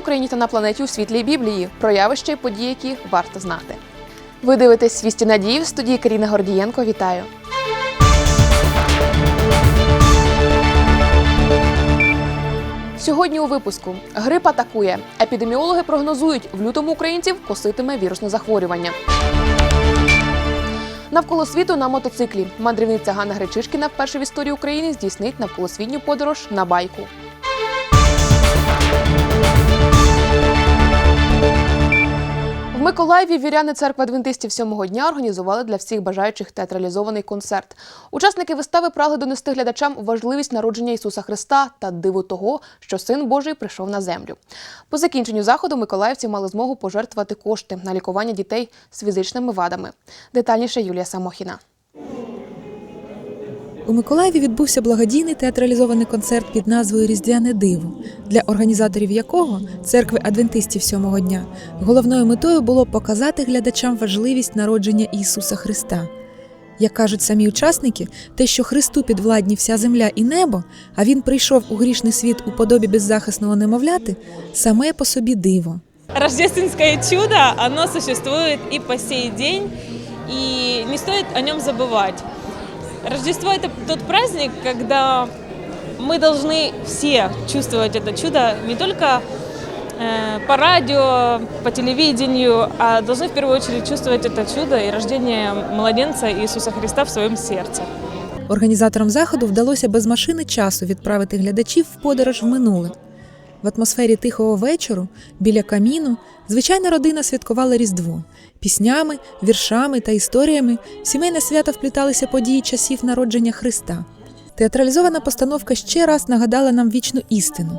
Україні та на планеті у світлі Біблії, про явища і події, які варто знати. Ви дивитесь «Свісті надії» в студії Каріна Гордієнко. Вітаю! Сьогодні у випуску грип атакує. Епідеміологи прогнозують, в лютому українців коситиме вірусне захворювання. Навколо світу на мотоциклі. Мандрівниця Ганна Гречишкіна вперше в історії України здійснить навколосвітню подорож на байку. Миколаєві віряни церкви адвентистів сьомого дня організували для всіх бажаючих театралізований концерт. Учасники вистави прагли донести глядачам важливість народження Ісуса Христа та диву того, що Син Божий прийшов на землю. По закінченню заходу миколаївці мали змогу пожертвувати кошти на лікування дітей з фізичними вадами. Детальніше Юлія Самохіна. У Миколаєві відбувся благодійний театралізований концерт під назвою Різдвяне диво, для організаторів якого церкви адвентистів сьомого дня головною метою було показати глядачам важливість народження Ісуса Христа. Як кажуть самі учасники, те, що Христу підвладні вся земля і небо, а він прийшов у грішний світ у подобі беззахисного немовляти, саме по собі диво. Рождественское чудо, оно существует и по сей день, и не стоит о нем забывать. Рождество – это тот праздник, когда мы должны все чувствовать это чудо не только э, по радио, по телевидению, а должны в первую очередь чувствовать это чудо и рождение младенца Иисуса Христа в своем сердце. Організаторам заходу вдалося без машини часу відправити глядачів в подорож в минуле. В атмосфері тихого вечору біля каміну звичайна родина святкувала Різдво. Піснями, віршами та історіями в сімейне свято впліталися події часів народження Христа. Театралізована постановка ще раз нагадала нам вічну істину.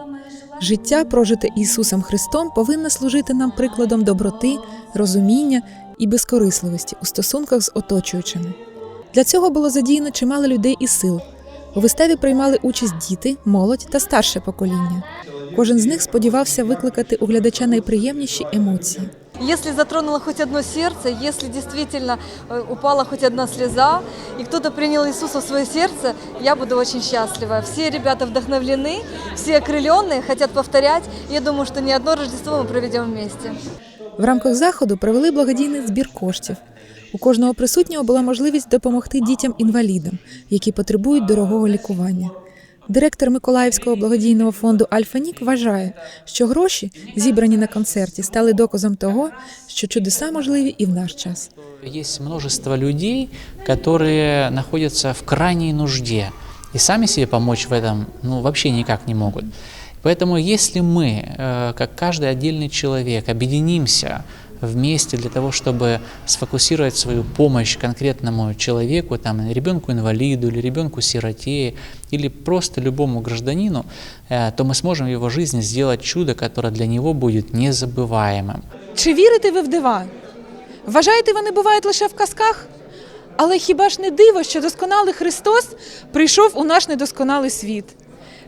Життя, прожите Ісусом Христом, повинно служити нам прикладом доброти, розуміння і безкорисливості у стосунках з оточуючими. Для цього було задіяно чимало людей і сил. У виставі приймали участь діти, молодь та старше покоління. Кожен з них сподівався викликати у глядача найприємніші емоції. Если затронуло хоть одно сердце, если действительно э, упала хоть одна слеза, и кто-то принял Иисуса в свое сердце, я буду очень счастлива. Все ребята вдохновлены, все окрыленные, хотят повторять. Я думаю, что не одно Рождество мы проведем вместе. В рамках заходу провели благодійний збір коштів. У кожного присутнього була можливість допомогти дітям-інвалідам, які потребують дорогого лікування. Директор Миколаївського благодійного фонду Альфа-Нік вважає, що гроші, зібрані на концерті, стали доказом того, що чудеса можливі і в наш час. Есть множество людей, которые находятся в крайней нужде и сами себе помочь в этом ну, вообще никак не могут. Поэтому если мы, э, как каждый отдельный человек, объединимся вместе для того, чтобы сфокусировать свою помощь конкретному человеку, там, ребенку-инвалиду или ребенку-сироте, или просто любому гражданину, э, то мы сможем в его жизни сделать чудо, которое для него будет незабываемым. Чи вірите ви в дива? Вважаєте, вони бувають лише в казках? Але хіба ж не диво, що досконалий Христос прийшов у наш недосконалий світ?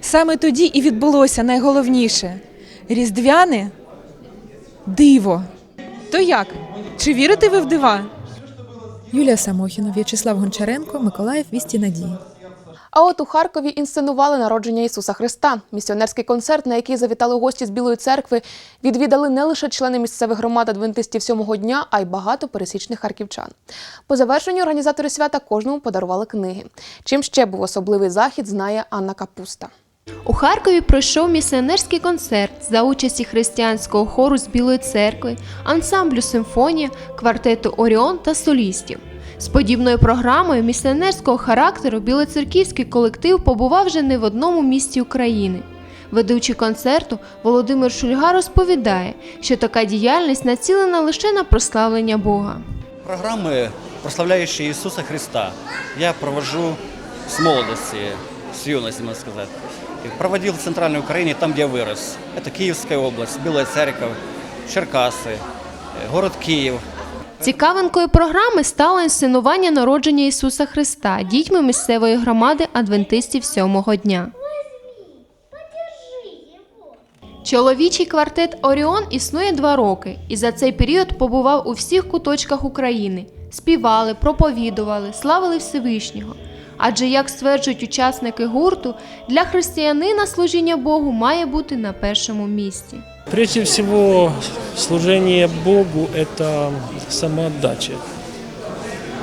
Саме тоді і відбулося найголовніше різдвяне диво. То як? Чи вірите ви в дива? Юлія Самохіна, В'ячеслав Гончаренко, Миколаїв, Вісті Надії. А от у Харкові інсценували народження Ісуса Христа. Місіонерський концерт, на який завітали гості з Білої церкви, відвідали не лише члени місцевих громад адвентистів сьомого дня, а й багато пересічних харківчан. По завершенню організатори свята кожному подарували книги. Чим ще був особливий захід, знає Анна Капуста. У Харкові пройшов місіонерський концерт за участі християнського хору з Білої церкви, ансамблю симфонія, квартету Оріон та солістів. З подібною програмою місіонерського характеру білоцерківський колектив побував вже не в одному місті України. Ведучий концерту Володимир Шульга розповідає, що така діяльність націлена лише на прославлення Бога. Программы, прославляющие Иисуса Христа, я провожу с молодости, с юности, можно сказать. И проводил в Центральной Украине, там, где я вырос. Это Киевская область, Белая Церковь, Черкасы, э, город Киев. Цікавинкою програми стало інсценування народження Ісуса Христа дітьми місцевої громади адвентистів сьомого дня. Чоловічий квартет Оріон існує два роки і за цей період побував у всіх куточках України. Співали, проповідували, славили Всевишнього. Адже, як стверджують учасники гурту, для християнина служіння Богу має бути на першому місці. Прежде всего, служение Богу – это самоотдача.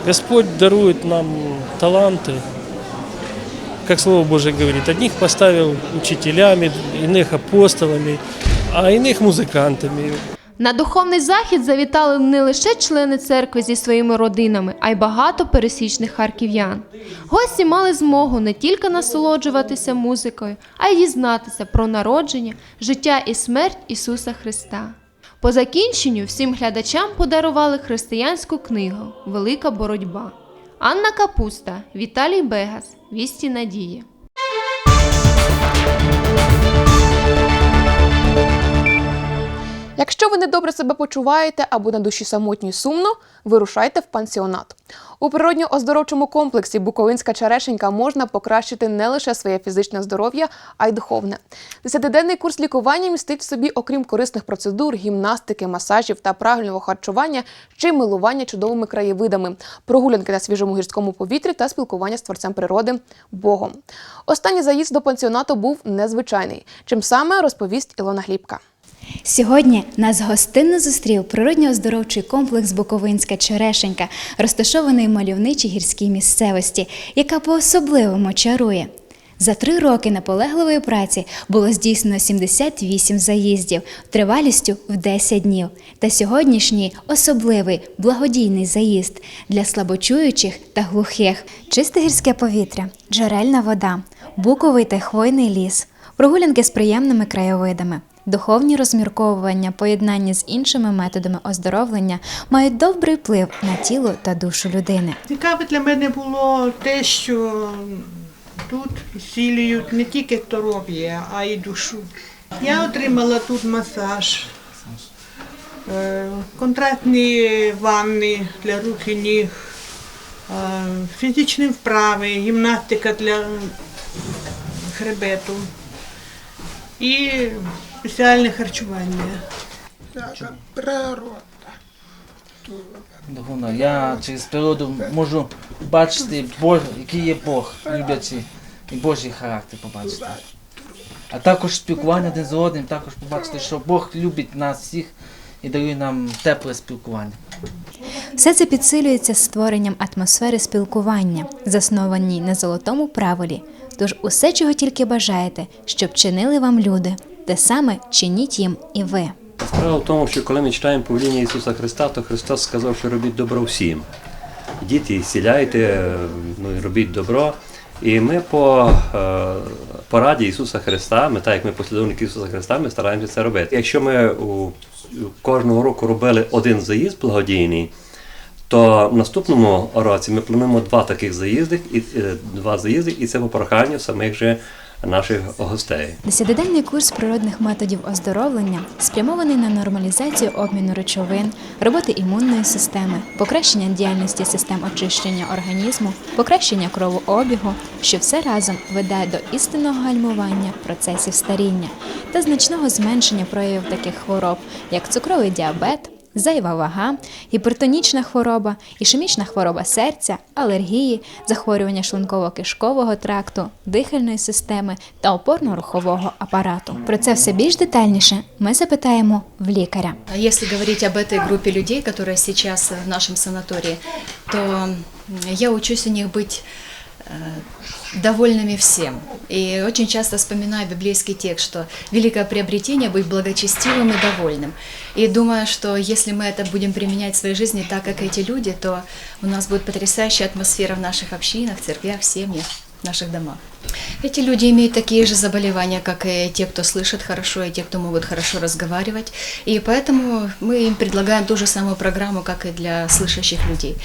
Господь дарует нам таланты, как Слово Божие говорит, одних поставил учителями, иных апостолами, а иных музыкантами. На духовний захід завітали не лише члени церкви зі своїми родинами, а й багато пересічних харків'ян. Гості мали змогу не тільки насолоджуватися музикою, а й дізнатися про народження, життя і смерть Ісуса Христа. По закінченню всім глядачам подарували християнську книгу Велика боротьба. Анна Капуста, Віталій Бегас, Вісті Надії. Якщо ви недобре себе почуваєте або на душі самотньо сумно, вирушайте в пансіонат. У природньо-оздоровчому комплексі Буковинська черешенька можна покращити не лише своє фізичне здоров'я, а й духовне. Десятиденний курс лікування містить в собі, окрім корисних процедур, гімнастики, масажів та правильного харчування, й милування чудовими краєвидами, прогулянки на свіжому гірському повітрі та спілкування з творцем природи Богом. Останній заїзд до пансіонату був незвичайний. Чим саме розповість Ілона Глібка. Сьогодні нас гостинно зустрів природньо-оздоровчий комплекс Буковинська черешенька, розташований в мальовничій гірській місцевості, яка по-особливому чарує. За три роки наполегливої праці було здійснено 78 заїздів тривалістю в 10 днів. Та сьогоднішній особливий благодійний заїзд для слабочуючих та глухих. Чисте гірське повітря, джерельна вода, буковий та хвойний ліс, прогулянки з приємними краєвидами. Духовні розмірковування, поєднання з іншими методами оздоровлення мають добрий вплив на тіло та душу людини. Цікаве для мене було те, що тут зцілюють не тільки здоров'я, а й душу. Я отримала тут масаж, е, контрастні ванни для рук і ніг, е, фізичні вправи, гімнастика для хребету і спеціальне харчування. Природа. Духовно, я через природу можу бачити Бог, який є Бог, люблячий і Божий характер побачити. А також спілкування один з одним, також побачити, що Бог любить нас всіх і дарує нам тепле спілкування. Все це підсилюється створенням атмосфери спілкування, заснованій на золотому правилі. Тож усе, чого тільки бажаєте, щоб чинили вам люди, те саме чиніть їм і ви. Справа в тому, що коли ми читаємо повеління Ісуса Христа, то Христос сказав, що робіть добро всім. Діти, і зціляйте, ну робіть добро. І ми по е, пораді Ісуса Христа, ми так як ми послідовники Ісуса Христа, ми стараємося це робити. Якщо ми у, кожного року робили один заїзд благодійний, то в наступному році ми плануємо два таких заїзди, і е, два заїзди, і це по проханню самих же наших гостей. Десятиденний курс природних методів оздоровлення спрямований на нормалізацію обміну речовин, роботи імунної системи, покращення діяльності систем очищення організму, покращення кровообігу, що все разом веде до істинного гальмування процесів старіння та значного зменшення проявів таких хвороб, як цукровий діабет Зайва вага, гіпертонічна хвороба, ішемічна хвороба серця, алергії, захворювання шлунково-кишкового тракту, дихальної системи та опорно-рухового апарату. Про це все більш детальніше ми запитаємо в лікаря. Если говорить об этой группе людей, которые сейчас в нашем санатории, то м, я учусь у них быть э, довольными всем. И очень часто вспоминаю библейский текст, что великое приобретение быть благочестивым и довольным. И думаю, что если мы это будем применять в своей жизни так, как эти люди, то у нас будет потрясающая атмосфера в наших общинах, церквях, семьях, Наших домах. Эти люди имеют такие же заболевания, как и те, кто слышит хорошо, и те, кто могут хорошо разговаривать. И поэтому мы им предлагаем ту же самую программу, как и для слышащих людей.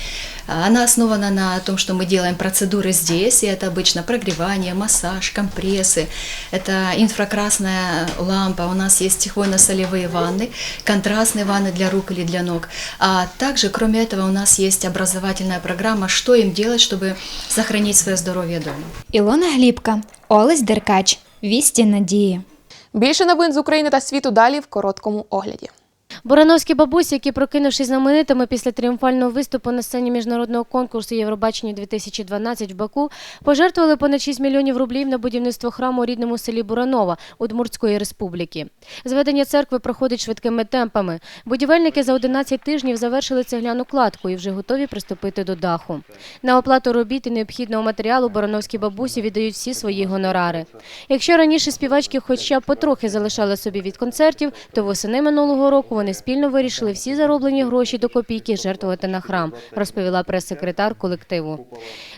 Она основана на том, что мы делаем процедуры здесь, и это обычно прогревание, массаж, компрессы, это инфракрасная лампа, у нас есть хвойно-солевые ванны, контрастные ванны для рук или для ног. А также, кроме этого, у нас есть образовательная программа, что им делать, чтобы сохранить свое здоровье дома. Ілона Глібка, Олесь Деркач, Вісті Надії. Більше новин з України та світу далі в короткому огляді. Бурановські бабусі, які прокинувшись знаменитими після тріумфального виступу на сцені міжнародного конкурсу Євробачення 2012 в Баку, пожертвували понад 6 мільйонів рублів на будівництво храму у рідному селі Буранова Удмуртської республіки. Зведення церкви проходить швидкими темпами. Будівельники за 11 тижнів завершили цегляну кладку і вже готові приступити до даху. На оплату робіт і необхідного матеріалу бурановські бабусі віддають всі свої гонорари. Якщо раніше співачки хоча б потрохи залишали собі від концертів, то восени минулого року вони спільно вирішили всі зароблені гроші до копійки жертвувати на храм, розповіла прес-секретар колективу.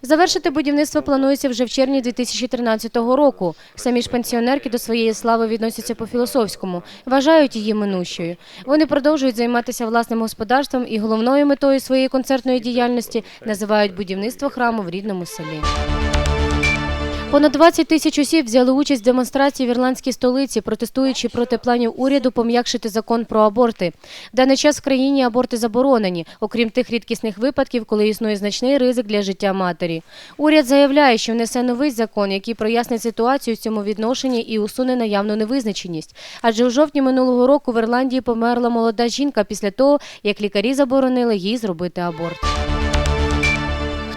Завершити будівництво планується вже в червні 2013 року. Самі ж пенсіонерки до своєї слави відносяться по-філософському, вважають її минущою. Вони продовжують займатися власним господарством і головною метою своєї концертної діяльності називають будівництво храму в рідному селі. Понад 20 тисяч осіб взяли участь в демонстрації в ірландській столиці, протестуючи проти планів уряду пом'якшити закон про аборти. В даний час в країні аборти заборонені, окрім тих рідкісних випадків, коли існує значний ризик для життя матері. Уряд заявляє, що внесе новий закон, який прояснить ситуацію в цьому відношенні і усуне наявну невизначеність. Адже у жовтні минулого року в Ірландії померла молода жінка після того, як лікарі заборонили їй зробити аборт.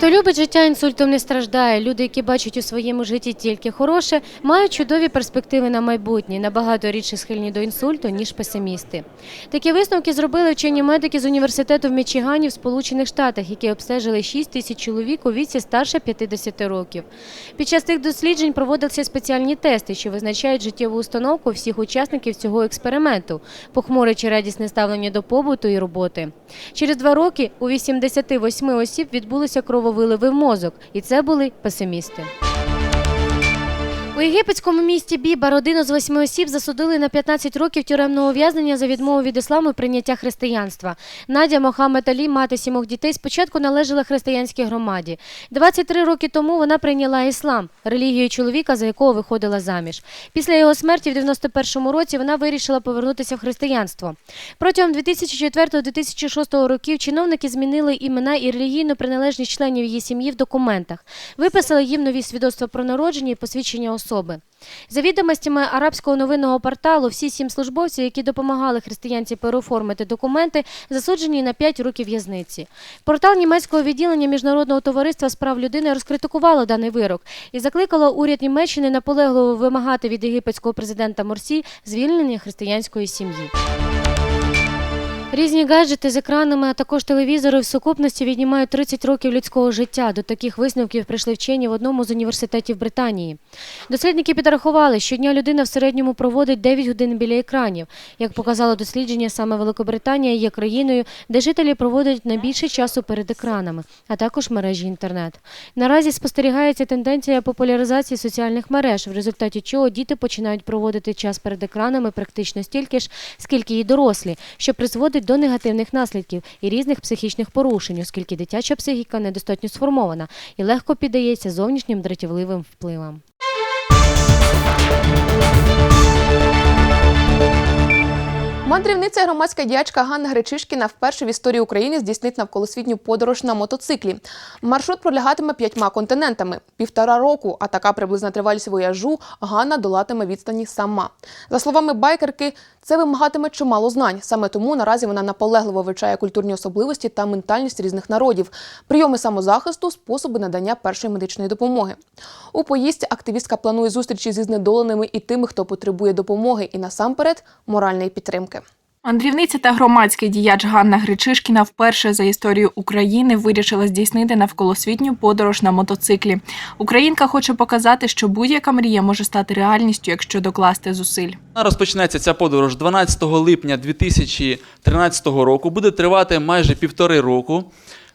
Хто любить життя, інсультом не страждає. Люди, які бачать у своєму житті тільки хороше, мають чудові перспективи на майбутнє, набагато рідше схильні до інсульту, ніж песимісти. Такі висновки зробили вчені медики з університету в Мічигані в Сполучених Штатах, які обстежили 6 тисяч чоловік у віці старше 50 років. Під час цих досліджень проводилися спеціальні тести, що визначають життєву установку всіх учасників цього експерименту, похмуре чи радісне ставлення до побуту і роботи. Через два роки у 88 осіб відбулися ви в мозок, і це були песимісти. У єгипетському місті Біба родину з восьми осіб засудили на 15 років тюремного ув'язнення за відмову від ісламу і прийняття християнства. Надя Мохаммед Алі, мати сімох дітей, спочатку належала християнській громаді. 23 роки тому вона прийняла іслам, релігію чоловіка, за якого виходила заміж. Після його смерті в 91-му році вона вирішила повернутися в християнство. Протягом 2004-2006 років чиновники змінили імена і релігійну приналежність членів її сім'ї в документах, виписали їм нові свідоцтва про народження і посвідчення особи. За відомостями арабського новинного порталу, всі сім службовців, які допомагали християнці переоформити документи, засуджені на 5 років в'язниці. Портал німецького відділення міжнародного товариства з прав людини розкритикувало даний вирок і закликало уряд Німеччини наполегливо вимагати від єгипетського президента Морсі звільнення християнської сім'ї. Різні гаджети з екранами, а також телевізори в сукупності віднімають 30 років людського життя. До таких висновків прийшли вчені в одному з університетів Британії. Дослідники підрахували, що дня людина в середньому проводить 9 годин біля екранів. Як показало дослідження, саме Великобританія є країною, де жителі проводять найбільше часу перед екранами, а також мережі інтернет. Наразі спостерігається тенденція популяризації соціальних мереж, в результаті чого діти починають проводити час перед екранами практично стільки ж, скільки і дорослі, що призводить до негативних наслідків і різних психічних порушень, оскільки дитяча психіка недостатньо сформована і легко піддається зовнішнім дратівливим впливам. Мандрівниця громадська діячка Ганна Гречишкіна вперше в історії України здійснить навколосвітню подорож на мотоциклі. Маршрут пролягатиме п'ятьма континентами. Півтора року, а така приблизна тривалість вояжу Ганна долатиме відстані сама. За словами байкерки, це вимагатиме чимало знань. Саме тому наразі вона наполегливо вивчає культурні особливості та ментальність різних народів, прийоми самозахисту, способи надання першої медичної допомоги. У поїздці активістка планує зустрічі зі знедоленими і тими, хто потребує допомоги, і насамперед моральної підтримки. Мандрівниця та громадський діяч Ганна Гречишкіна вперше за історію України вирішила здійснити навколосвітню подорож на мотоциклі. Українка хоче показати, що будь-яка мрія може стати реальністю, якщо докласти зусиль. Розпочнеться ця подорож 12 липня 2013 року. Буде тривати майже півтори року.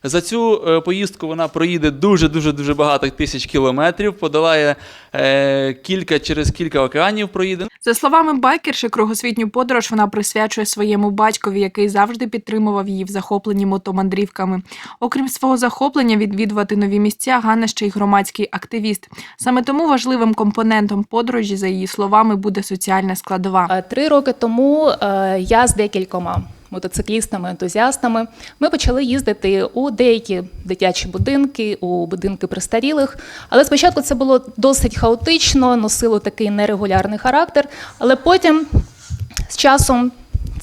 За цю е, поїздку вона проїде дуже дуже дуже багато тисяч кілометрів, подолає е, кілька через кілька океанів. Проїде. За словами байкерши, кругосвітню подорож вона присвячує своєму батькові, який завжди підтримував її в захопленні мотомандрівками. Окрім свого захоплення, відвідувати нові місця Ганна ще й громадський активіст. Саме тому важливим компонентом подорожі, за її словами, буде соціальна складова. Три роки тому е, я з декількома мотоциклістами, ентузіастами ми почали їздити у деякі дитячі будинки, у будинки престарілих. Але спочатку це було досить хаотично, носило такий нерегулярний характер. Але потім з часом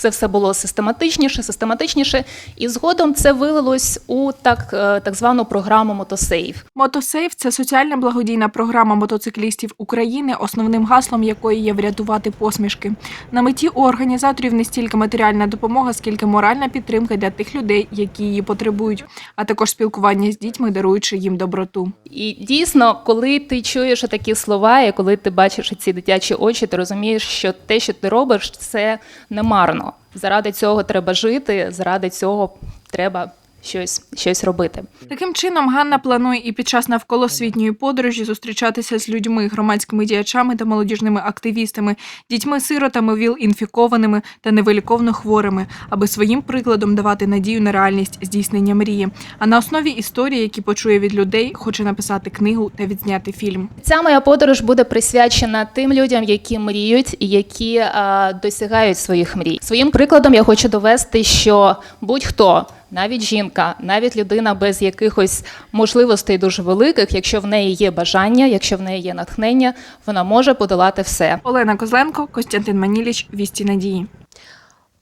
це все було систематичніше, систематичніше, і згодом це вилилось у так, е, так звану програму Мотосейв. Мотосейв це соціальна благодійна програма мотоциклістів України, основним гаслом якої є врятувати посмішки. На меті у організаторів не стільки матеріальна допомога, скільки моральна підтримка для тих людей, які її потребують, а також спілкування з дітьми, даруючи їм доброту. І дійсно, коли ти чуєш такі слова, і коли ти бачиш ці дитячі очі, ти розумієш, що те, що ти робиш, це не марно. Заради цього треба жити, заради цього треба щось, щось робити. Таким чином, Ганна планує і під час навколосвітньої подорожі зустрічатися з людьми, громадськими діячами та молодіжними активістами, дітьми-сиротами, ВІЛ-інфікованими та невиліковно хворими, аби своїм прикладом давати надію на реальність здійснення мрії. А на основі історії, які почує від людей, хоче написати книгу та відзняти фільм. Ця моя подорож буде присвячена тим людям, які мріють і які а, досягають своїх мрій. Своїм прикладом я хочу довести, що будь-хто. Навіть жінка, навіть людина без якихось можливостей дуже великих, якщо в неї є бажання, якщо в неї є натхнення, вона може подолати все. Олена Козленко, Костянтин Маніліч, Вісті Надії.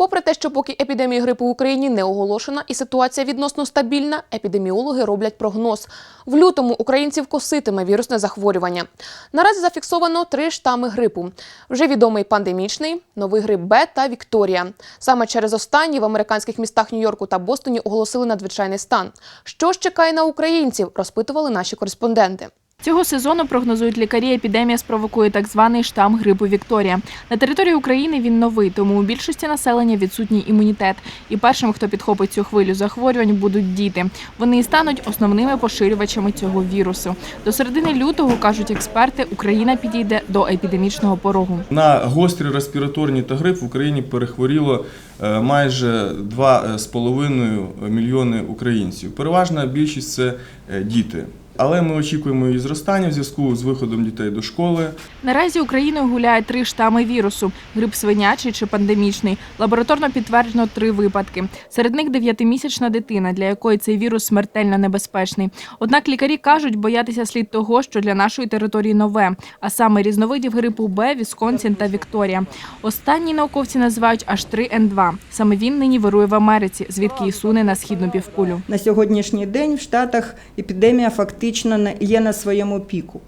Попри те, що поки епідемія грипу в Україні не оголошена і ситуація відносно стабільна, епідеміологи роблять прогноз. В лютому українців коситиме вірусне захворювання. Наразі зафіксовано три штами грипу. Вже відомий пандемічний, новий грип Б та Вікторія. Саме через останні в американських містах Нью-Йорку та Бостоні оголосили надзвичайний стан. Що ж чекає на українців, розпитували наші кореспонденти. Цього сезону прогнозують лікарі. Епідемія спровокує так званий штам грипу Вікторія. На території України він новий, тому у більшості населення відсутній імунітет. І першим, хто підхопить цю хвилю захворювань, будуть діти. Вони і стануть основними поширювачами цього вірусу. До середини лютого кажуть експерти, Україна підійде до епідемічного порогу. На гострі респіраторні та грип в Україні перехворіло е, майже 2,5 мільйони українців. Переважна більшість це е, діти. Але ми очікуємо її зростання в зв'язку з виходом дітей до школи. Наразі Україною гуляє три штами вірусу: грип свинячий чи пандемічний. Лабораторно підтверджено три випадки. Серед них дев'ятимісячна дитина, для якої цей вірус смертельно небезпечний. Однак лікарі кажуть, боятися слід того, що для нашої території нове, а саме різновидів грипу Б, Вісконсін та Вікторія. Останні науковці називають аж 3 Н2. Саме він нині вирує в Америці, звідки і суне на східну півкулю. На сьогоднішній день в Штатах епідемія фактично на- є на своєму піку,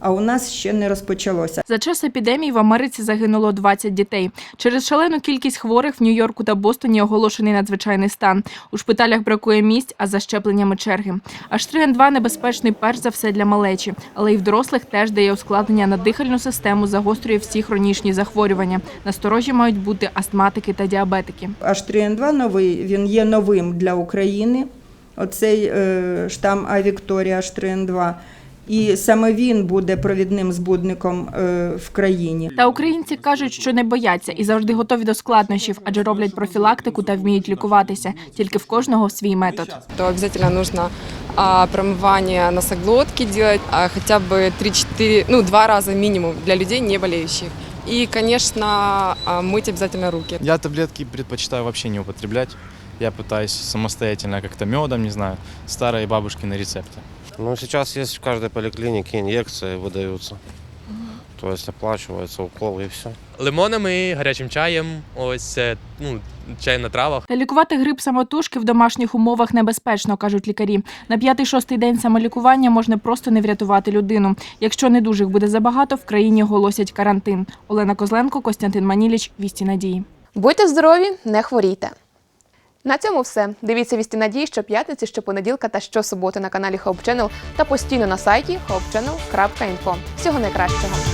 а у нас ще не розпочалося. За час епідемії в Америці загинуло 20 дітей. Через шалену кількість хворих в Нью-Йорку та Бостоні оголошений надзвичайний стан. У шпиталях бракує місць, а за щепленнями черги. Аж 2 небезпечний перш за все для малечі, але й в дорослих теж дає ускладнення на дихальну систему, загострює всі хронічні захворювання. Насторожі мають бути астматики та діабетики. H3N2 новий, він є новим для України Оцей е, штам А Вікторія H3N2. І саме він буде провідним збудником е, в країні. Та українці кажуть, що не бояться і завжди готові до складнощів, адже роблять профілактику та вміють лікуватися. Тільки в кожного свій метод. то обязательно нужно а, промывание носоглотки делать а, хотя бы 3-4, ну, два раза минимум для людей не болеющих. И, конечно, а, мыть обязательно руки. Я таблетки предпочитаю вообще не употреблять. Я пытаюсь самостоятельно как-то медом, не знаю, старые бабушкины рецепты. Ну, сейчас есть в каждой поликлинике инъекции выдаются. То есть оплачивается укол и все. лимонами, гарячим чаєм, ось е, ну, чай на травах. Та лікувати грип самотужки в домашніх умовах небезпечно, кажуть лікарі. На п'ятий-шостий день самолікування можна просто не врятувати людину. Якщо недужих буде забагато, в країні оголосять карантин. Олена Козленко, Костянтин Маніліч, Вісті Надії. Будьте здорові, не хворійте. На цьому все. Дивіться вісті надії щоп'ятниці, щопонеділка та щосуботи на каналі Hope Channel та постійно на сайті hopechannel.info. Всього найкращого!